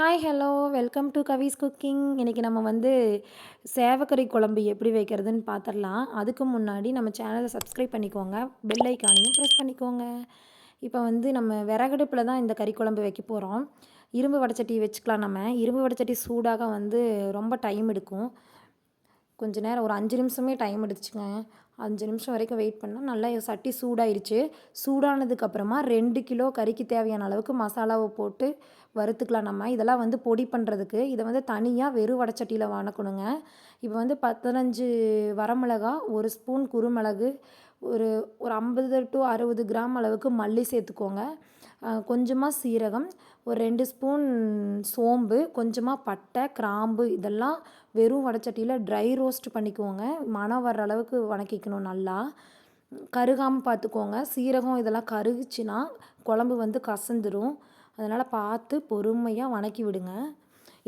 Hi hello welcome to Kavi's cooking இன்றைக்கி நம்ம வந்து சேவக்கறி குழம்பு எப்படி வைக்கிறதுன்னு பார்த்துடலாம் அதுக்கு முன்னாடி நம்ம சேனலை சப்ஸ்கிரைப் பண்ணிக்கோங்க. பெல் ஐக்கானையும் ப்ரெஸ் பண்ணிக்கோங்க. இப்போ வந்து நம்ம விறகடுப்பில் தான் இந்த கறி குழம்பு வைக்க போகிறோம் இரும்பு வடச்சட்டி வச்சுக்கலாம் நம்ம. இரும்பு வடச்சட்டி சூடாக வந்து ரொம்ப டைம் எடுக்கும். கொஞ்ச நேரம் ஒரு அஞ்சு நிமிஷமே டைம் எடுத்துச்சுங்க. அஞ்சு நிமிஷம் வரைக்கும் வெயிட் பண்ணால் நல்லா சட்டி சூடாயிருச்சு. சூடானதுக்கப்புறமா ரெண்டு கிலோ கறிக்கு தேவையான அளவுக்கு மசாலாவை போட்டு வறுத்துக்கலாம் நம்ம. இதெல்லாம் வந்து பொடி பண்ணுறதுக்கு இதை வந்து தனியாக வெறும் வடச்சட்டியில் வணக்கணுங்க. இப்போ வந்து பதினஞ்சு வரமிளகா ஒரு ஸ்பூன் குருமிளகு ஒரு ஒரு ஐம்பது டு அறுபது கிராம் அளவுக்கு மல்லி சேர்த்துக்கோங்க. கொஞ்சமாக சீரகம் ஒரு ரெண்டு ஸ்பூன் சோம்பு கொஞ்சமாக பட்டை கிராம்பு இதெல்லாம் வெறும் வடச்சட்டியில் ட்ரை ரோஸ்ட் பண்ணிக்கோங்க. மனம் வர்ற அளவுக்கு வணக்கிக்கணும் நல்லா. கருகாமல் பார்த்துக்கோங்க சீரகம் இதெல்லாம் கருகுச்சுன்னா குழம்பு வந்து கசந்துடும் அதனால் பார்த்து பொறுமையாக வணக்கி விடுங்க.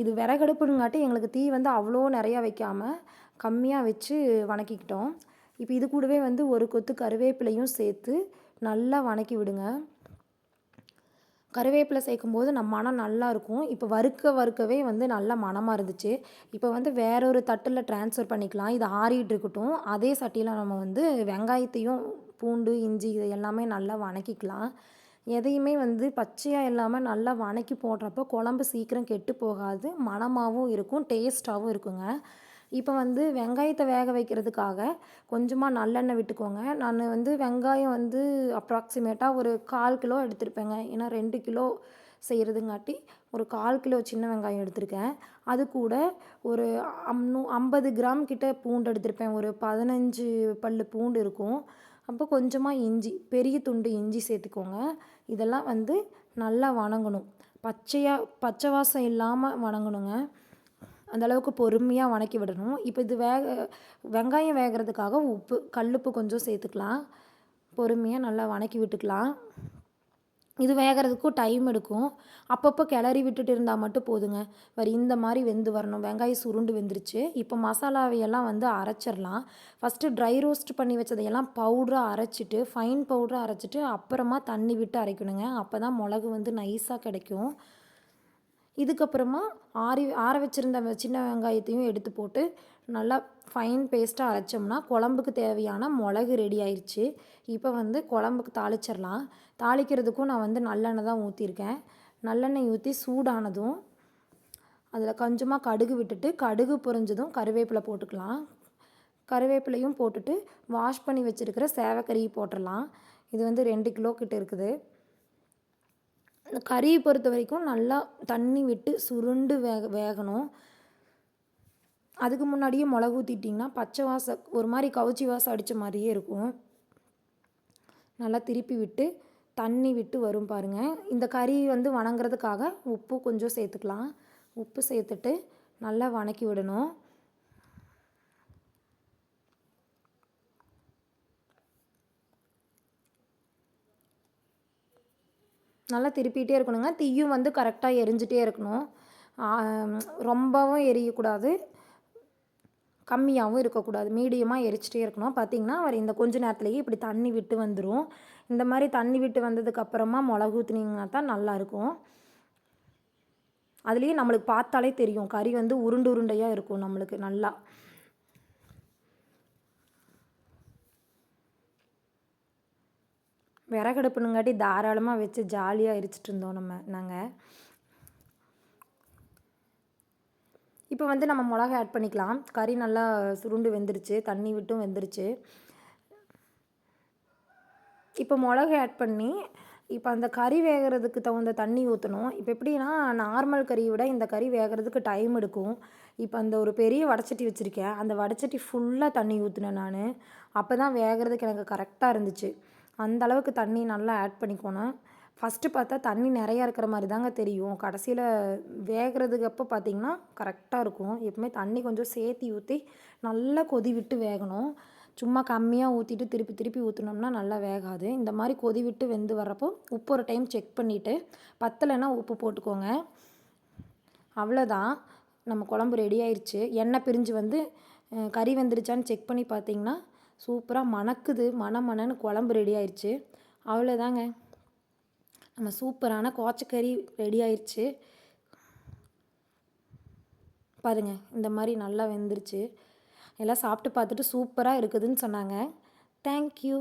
இது விறகடுப்புங்காட்டி எங்களுக்கு தீ வந்து அவ்வளோ நிறையா வைக்காமல் கம்மியாக வச்சு வணக்கிக்கிட்டோம். இப்போ இது கூடவே வந்து ஒரு கொத்து கருவேப்பிலையும் சேர்த்து நல்லா வணக்கி விடுங்க. கருவேப்பிலை சேர்க்கும்போது நம்ம மனம் நல்லா இருக்கும். இப்போ வறுக்க வறுக்கவே வந்து நல்ல மனமாக இருந்துச்சு. இப்போ வந்து வேற ஒரு தட்டில் ட்ரான்ஸ்ஃபர் பண்ணிக்கலாம். இது ஆறிட்டு இருக்கட்டும். அதே சட்டியில் நம்ம வந்து வெங்காயத்தையும் பூண்டு இஞ்சி இது எல்லாமே நல்லா வணக்கிக்கலாம். எதையுமே வந்து பச்சையாக இல்லாமல் நல்லா வணக்கி போடுறப்போ குழம்பு சீக்கிரம் கெட்டு போகாது. மணமாகவும் இருக்கும் டேஸ்ட்டாகவும் இருக்குங்க. இப்போ வந்து வெங்காயத்தை வேக வைக்கிறதுக்காக கொஞ்சமாக நல்லெண்ணெய் விட்டுக்கோங்க. நான் வந்து வெங்காயம் வந்து அப்ராக்சிமேட்டாக ஒரு கால் கிலோ எடுத்திருப்பேங்க. ஏன்னா ரெண்டு கிலோ செய்கிறதுங்காட்டி ஒரு கால் கிலோ சின்ன வெங்காயம் எடுத்திருக்கேன். அது கூட ஒரு அம்னு ஐம்பது கிராம் கிட்ட பூண்டு எடுத்திருப்பேன். ஒரு பதினஞ்சு பல் பூண்டு இருக்கும். அப்போ கொஞ்சமாக இஞ்சி பெரிய துண்டு இஞ்சி சேர்த்துக்கோங்க. இதெல்லாம் வந்து நல்லா வணங்கணும். பச்சையாக பச்சை வாசம் இல்லாமல் வணங்கணுங்க. அந்தளவுக்கு பொறுமையாக வணக்கி விடணும். இப்போ இது வேக வெங்காயம் வேகிறதுக்காக உப்பு கல்லுப்பு கொஞ்சம் சேர்த்துக்கலாம். பொறுமையாக நல்லா வணக்கி விட்டுக்கலாம். இது வேகிறதுக்கும் டைம் எடுக்கும். அப்பப்போ கிளறி விட்டுட்டு இருந்தால் மட்டும் போதுங்க. வேறு இந்த மாதிரி வெந்து வரணும். வெங்காயம் சுருண்டு வெந்துருச்சு. இப்போ மசாலாவையெல்லாம் வந்து அரைச்சிடலாம். ஃபஸ்ட்டு ட்ரை ரோஸ்ட் பண்ணி வச்சதையெல்லாம் பவுடராக அரைச்சிட்டு ஃபைன் பவுடராக அரைச்சிட்டு அப்புறமா தண்ணி விட்டு அரைக்கணுங்க. அப்போ தான் மிளகு வந்து நைஸாக கிடைக்கும். இதுக்கப்புறமா ஆறி ஆற வச்சுருந்த சின்ன வெங்காயத்தையும் எடுத்து போட்டு நல்லா ஃபைன் பேஸ்ட்டாக அரைச்சோம்னா குழம்புக்கு தேவையான மிளகு ரெடி ஆயிடுச்சு இப்போ வந்து குழம்புக்கு தாளிச்சிடலாம். தாளிக்கிறதுக்கும் நான் வந்து நல்லெண்ணெய் தான் ஊற்றிருக்கேன் நல்லெண்ணெய் ஊற்றி சூடானதும் அதில் கொஞ்சமாக கடுகு விட்டுட்டு கடுகு பொரிஞ்சதும் கருவேப்பிலை போட்டுக்கலாம். கருவேப்பிலையும் போட்டுட்டு வாஷ் பண்ணி வச்சுருக்கிற சேவக்கறி போட்டுடலாம். இது வந்து ரெண்டு கிலோ கிட்ட இருக்குது. இந்த கறியை பொறுத்த வரைக்கும் நல்லா தண்ணி விட்டு சுருண்டு வேக வேகணும். அதுக்கு முன்னாடியே மிளகு ஊற்றிட்டிங்கன்னா பச்சை வாசம் ஒரு மாதிரி கவுச்சி வாசம் அடித்த மாதிரியே இருக்கும். நல்லா திருப்பி விட்டு தண்ணி விட்டு வரும் பாருங்கள் இந்த கறி வந்து வணங்குறதுக்காக உப்பு கொஞ்சம் சேர்த்துக்கலாம். உப்பு சேர்த்துட்டு நல்லா வணக்கி விடணும். நல்லா திருப்பிகிட்டே இருக்கணுங்க. தீயும் வந்து கரெக்டாக எரிஞ்சிட்டே இருக்கணும். ரொம்பவும் எரியக்கூடாது. கம்மியாகவும் இருக்கக்கூடாது. மீடியமாக எரிச்சிட்டே இருக்கணும். பார்த்திங்கன்னா அவர் இந்த கொஞ்ச நேரத்துலேயே இப்படி தண்ணி விட்டு வந்துடும் இந்த மாதிரி தண்ணி விட்டு வந்ததுக்கப்புறமா மிளகு ஊற்றுனீங்கன்னா தான் நல்லாயிருக்கும் அதுலேயே நம்மளுக்கு பார்த்தாலே தெரியும். கறி வந்து உருண்டு உருண்டையாக இருக்கும் நம்மளுக்கு நல்லா. விறகடுப்புனுங்காட்டி தாராளமாக வச்சு ஜாலியாக எரிச்சிட்டு இருந்தோம் நம்ம நாங்கள் இப்போ வந்து நம்ம மிளகா ஆட் பண்ணிக்கலாம். கறி நல்லா சுருண்டு வெந்துருச்சு தண்ணி விட்டும் வெந்துருச்சு. இப்போ மிளகா ஆட் பண்ணி இப்போ அந்த கறி வேகிறதுக்கு தகுந்த தண்ணி ஊற்றணும் இப்போ எப்படின்னா நார்மல் கறியை விட இந்த கறி வேகிறதுக்கு டைம் எடுக்கும். இப்போ அந்த ஒரு பெரிய வடச்சட்டி வச்சுருக்கேன். அந்த வடச்சட்டி ஃபுல்லாக தண்ணி ஊற்றினேன் நான். அப்போ தான் வேகிறதுக்கு எனக்கு கரெக்டாக இருந்துச்சு. அந்த அளவுக்கு தண்ணி நல்லா ஆட் பண்ணிக்கணும். ஃபஸ்ட்டு பார்த்தா தண்ணி நிறையா இருக்கிற மாதிரி தாங்க தெரியும். கடைசியில் வேகிறதுக்கு அப்போ பார்த்திங்கன்னா கரெக்டாக இருக்கும். எப்பவுமே தண்ணி கொஞ்சம் சேர்த்தி ஊற்றி நல்லா கொதி விட்டு வேகணும். சும்மா கம்மியாக ஊற்றிட்டு திருப்பி திருப்பி ஊற்றினோம்னா நல்லா வேகாது. இந்த மாதிரி கொதி விட்டு வெந்து வர்றப்போ உப்பு ஒரு டைம் செக் பண்ணிவிட்டு பத்தலைன்னா உப்பு போட்டுக்கோங்க. அவ்வளோதான் நம்ம குழம்பு ரெடி ஆயிடுச்சு எண்ணெய் பிரிஞ்சு வந்து கறி வெந்துருச்சான்னு செக் பண்ணி பார்த்தீங்கன்னா சூப்பராக மணக்குது. மண மணன்னு குழம்பு ரெடி ஆயிடுச்சு அவ்வளோதாங்க நம்ம சூப்பரான கோச்சக்கறி ரெடி ஆயிடுச்சு பாருங்க இந்த மாதிரி நல்லா வெந்துருச்சு. எல்லாம் சாப்பிட்டு பார்த்துட்டு சூப்பராக இருக்குதுன்னு சொன்னாங்க. தேங்க்யூ